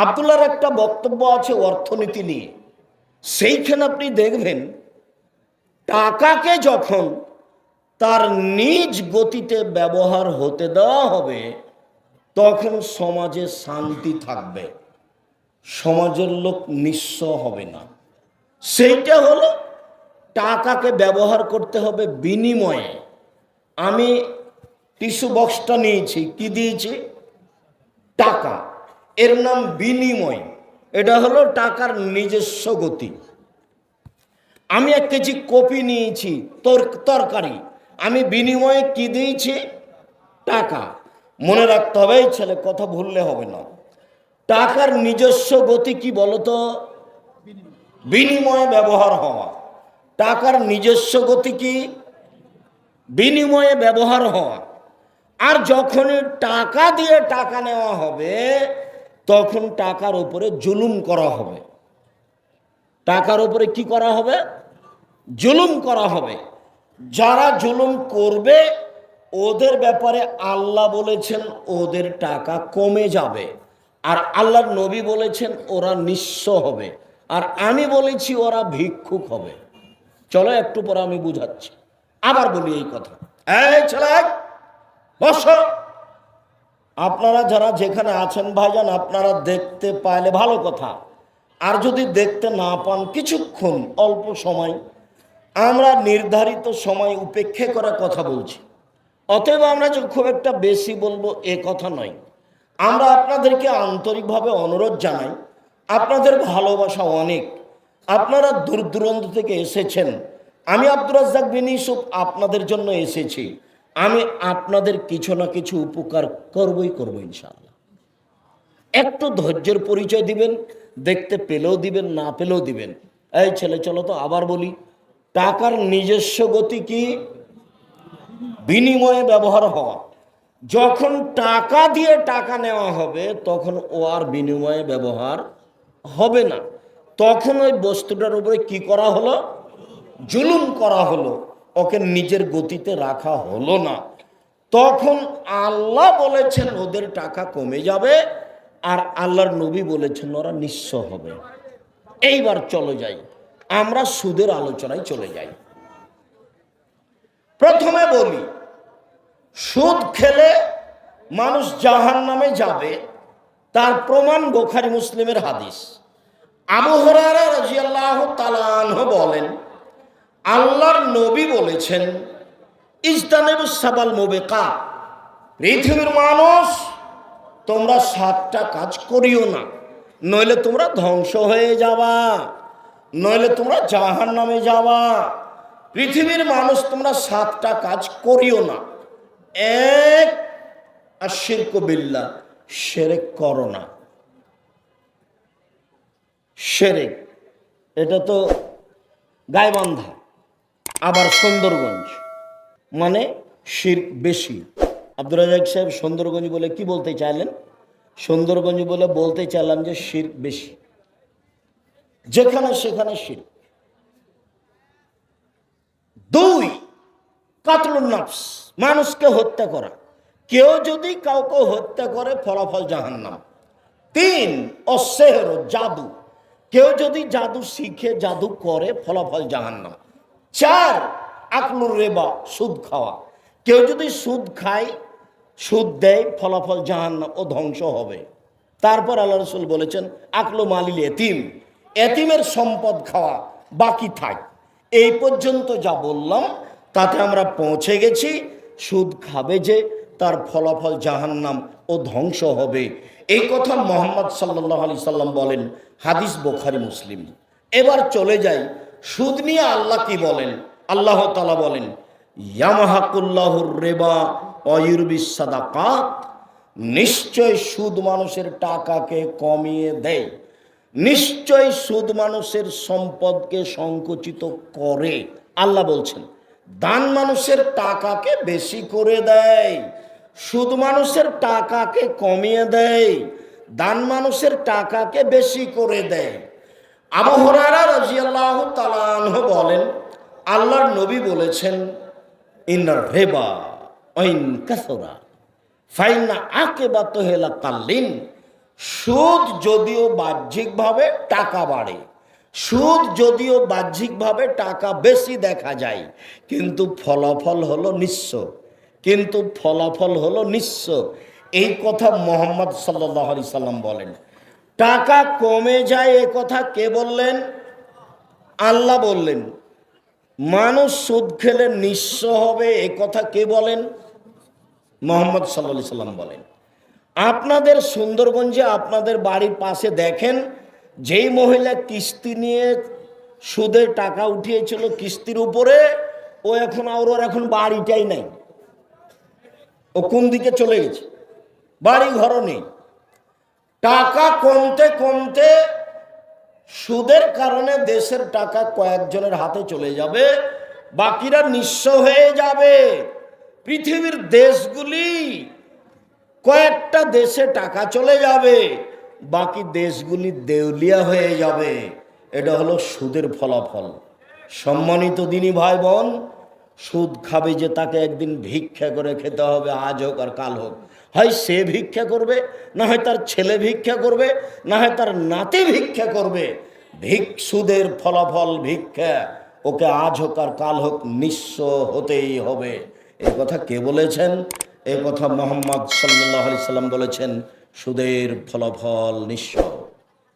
আবদুল্লার একটা বক্তব্য আছে অর্থনীতি নিয়ে। সেইখানে আপনি দেখবেন, টাকাকে যখন তার নিজ গতিতে ব্যবহার হতে দেওয়া হবে, তখন সমাজে শান্তি থাকবে। সমাজের লোক নিঃস্ব হবে না। সেইটা হলো টাকাকে ব্যবহার করতে হবে বিনিময়ে। আমি টিস্যু বক্সটা নিয়েছি, কি দিয়েছি? টাকা। এর নাম বিনিময়। এটা হলো টাকার নিজস্ব গতি। আমি এক কেজি কপি নিয়েছি, তোর তরকারি। আমি বিনিময়ে কি দিয়েছি? টাকা। মনে রাখতে হবে ছেলে কথা ভুললে হবে না। টাকার নিজস্ব গতি কি বলতো? বিনিময়ে ব্যবহার হওয়া। টাকার নিজস্ব গতি কি? বিনিময়ে ব্যবহার হওয়া। আর যখনই টাকা দিয়ে টাকা নেওয়া হবে তখন টাকার উপরে জুলুম করা হবে। টাকার উপরে কি করা হবে? জুলুম করা হবে। যারা জুলুম করবে, ওদের ব্যাপারে আল্লাহ বলেছেন ওদের টাকা কমে যাবে। আর আল্লাহর নবী বলেছেন ওরা নিঃস্ব হবে। আর আমি বলেছি ওরা ভিক্ষুক হবে। চলো একটু পরে আমি বুঝাচ্ছি। আবার বলি এই কথা। এই ছেলে, বস। আপনারা যারা যেখানে আছেন ভাইজান, আপনারা দেখতে পাইলে ভালো কথা। আর যদি দেখতে না পান, কিছুক্ষণ অল্প সময়, আমরা নির্ধারিত সময় উপেক্ষা করে কথা বলছি। অতএব আমরা যে খুব একটা বেশি বলব এ কথা নয়। আমরা আপনাদেরকে আন্তরিকভাবে অনুরোধ জানাই, আপনাদের ভালোবাসা অনেক। আপনারা দূর দূরান্ত থেকে এসেছেন। আমি আব্দুর রাজ্জাক বিন ইউসুফ আপনাদের জন্য এসেছি। আমি আপনাদের কিছু না কিছু উপকার করবই করব ইনশাআল্লাহ। একটু ধৈর্যের পরিচয় দিবেন, দেখতে পেলেও দিবেন, না পেলেও দিবেন। এই ছেলে, চলো তো আবার বলি, টাকার নিজস্ব গতি কি? বিনিময়ে ব্যবহার হওয়া। যখন টাকা দিয়ে টাকা নেওয়া হবে, তখন ও আর বিনিময়ে ব্যবহার হবে না। তখন ওই বস্তুটার উপরে কি করা হলো? জুলুম করা হলো। ওকে নিজের গতিতে রাখা হলো না। তখন আল্লাহ বলেছেন, ওদের টাকা কমে যাবে আর আল্লাহর নবী বলেছেন, ওরা নিঃস্ব হবে। এইবার চলে যাই। আমরা সুদের আলোচনায় চলে যাই। প্রথমে বলি, সুদ খেলে মানুষ জাহান নামে যাবে, তার প্রমাণ বোখারি মুসলিমের হাদিস। আবু হরারা রাজিয়াল্লাহ তালানহ বলেন আল্লাহর নবী বলেছেন ইজদানেবু সাবাল মোবেকা পৃথিবীর মানুষ, তোমরা সাতটা কাজ করিও না, নইলে তোমরা ধ্বংস হয়ে যাবা, নইলে তোমরা জাহান নামে যাবা। পৃথিবীর মানুষ, তোমরা সাতটা কাজ করিও না। এক আশির বিল্লা সেরেক করো না। সেরেক, এটা তো গায়বান্ধা আবার সুন্দরগঞ্জ। মানে শির বেশি। আব্দুর রাজাক সাহেব সুন্দরগঞ্জ বলে কি বলতে চাইলেন? সুন্দরগঞ্জ বলে বলতে চাইলাম যে শির বেশি। যেখানে সেখানে শির। দুই, কাতলুন নফস, মানুষকে হত্যা করা। কেউ যদি কাউকে হত্যা করে, ফলাফল জাহান্নাম। তিন, অসেহর, জাদু। কেউ যদি জাদু শিখে, জাদু করে, ফলাফল জাহান্নাম। চার, আকলুর রেবা, সুদ খাওয়া। কেউ যদি সুদ খায়, সুদ দেয়, ফলাফল জাহান্নাম ও ধ্বংস হবে। তারপর আল্লাহ রসুল বলেছেন, আকলো মালিল এতিম। এতিমের সম্পদ খাওয়া বাকি থাক। এই পর্যন্ত যা বললাম, তাতে আমরা পৌঁছে গেছি। সুদ খাবে যে, তার ফলাফল জাহান্নাম ও ধ্বংস হবে। এই কথা মোহাম্মদ সাল্লাহ আলি সাল্লাম বলেন, হাদিস বোখারি, মুসলিম। এবার চলে যাই সুদ নিয়ে আল্লাহ কি বলেন? আল্লাহ তালা বলেন, ইয়ামাহাকুল্লাহুর নিশ্চয় সুদ মানুষের টাকাকে কমিয়ে দেয়। নিশ্চয় সুদ মানুষের সম্পদকে সংকুচিত করে। আল্লাহ বলছেন, দান মানুষের টাকাকে বেশি করে দেয়। সুদ মানুষের টাকাকে কমিয়ে দেয়। দান মানুষের টাকাকে বেশি করে দেয়। বলেন, আল্লাহর নবী বলেছেন সুদ যদিও বাহ্যিকভাবে টাকা বাড়ে, সুদ যদিও বাহ্যিকভাবে টাকা বেশি দেখা যায়, কিন্তু ফলাফল হলো নিঃস্ব, কিন্তু ফলাফল হলো নিঃস্ব। এই কথা মোহাম্মদ সাল্লাহ সাল্লাম বলেন। টাকা কমে যায় এ কথা কে বললেন? আল্লাহ বললেন, মানুষ সুদ খেলে নিঃস্ব হবে এ কথা কে বলেন? মোহাম্মদ সাল্লা সাল্লাম বলেন, আপনাদের সুন্দরগঞ্জে আপনাদের বাড়ির পাশে দেখেন, যেই মহিলা কিস্তি নিয়ে সুদের টাকা উঠিয়েছিল কিস্তির উপরে, ও এখন আর ওর এখন বাড়িটাই নাই। ও কোন দিকে চলে গেছে? বাড়ি ঘরও নেই। টাকা কমতে কমতে সুদের কারণে দেশের টাকা কয়েকজনের হাতে চলে যাবে, বাকিরা নিঃস্ব হয়ে যাবে। পৃথিবীর দেশগুলি কয়েকটা দেশে টাকা চলে যাবে, বাকি দেশগুলি দেউলিয়া হয়ে যাবে। এটা হলো সুদের ফলাফল। সম্মানিত দিনী ভাই বোন সুদ খাবে যে তাকে একদিন ভিক্ষা করে খেতে হবে, আজ হোক আর কাল হোক। হয় সে ভিক্ষা করবে, না হয় তার ছেলে ভিক্ষা করবে, না হয় তার নাতি ভিক্ষা করবে। ভিক সুদের ফলাফল ভিক্ষা, ওকে আজ হোক আর কাল হোক নিঃস্ব হতেই হবে। এ কথা কে বলেছেন? এ কথা মোহাম্মদ সাল্লাহ সাল্লাম বলেছেন, সুদের ফলাফল নিঃস্ব।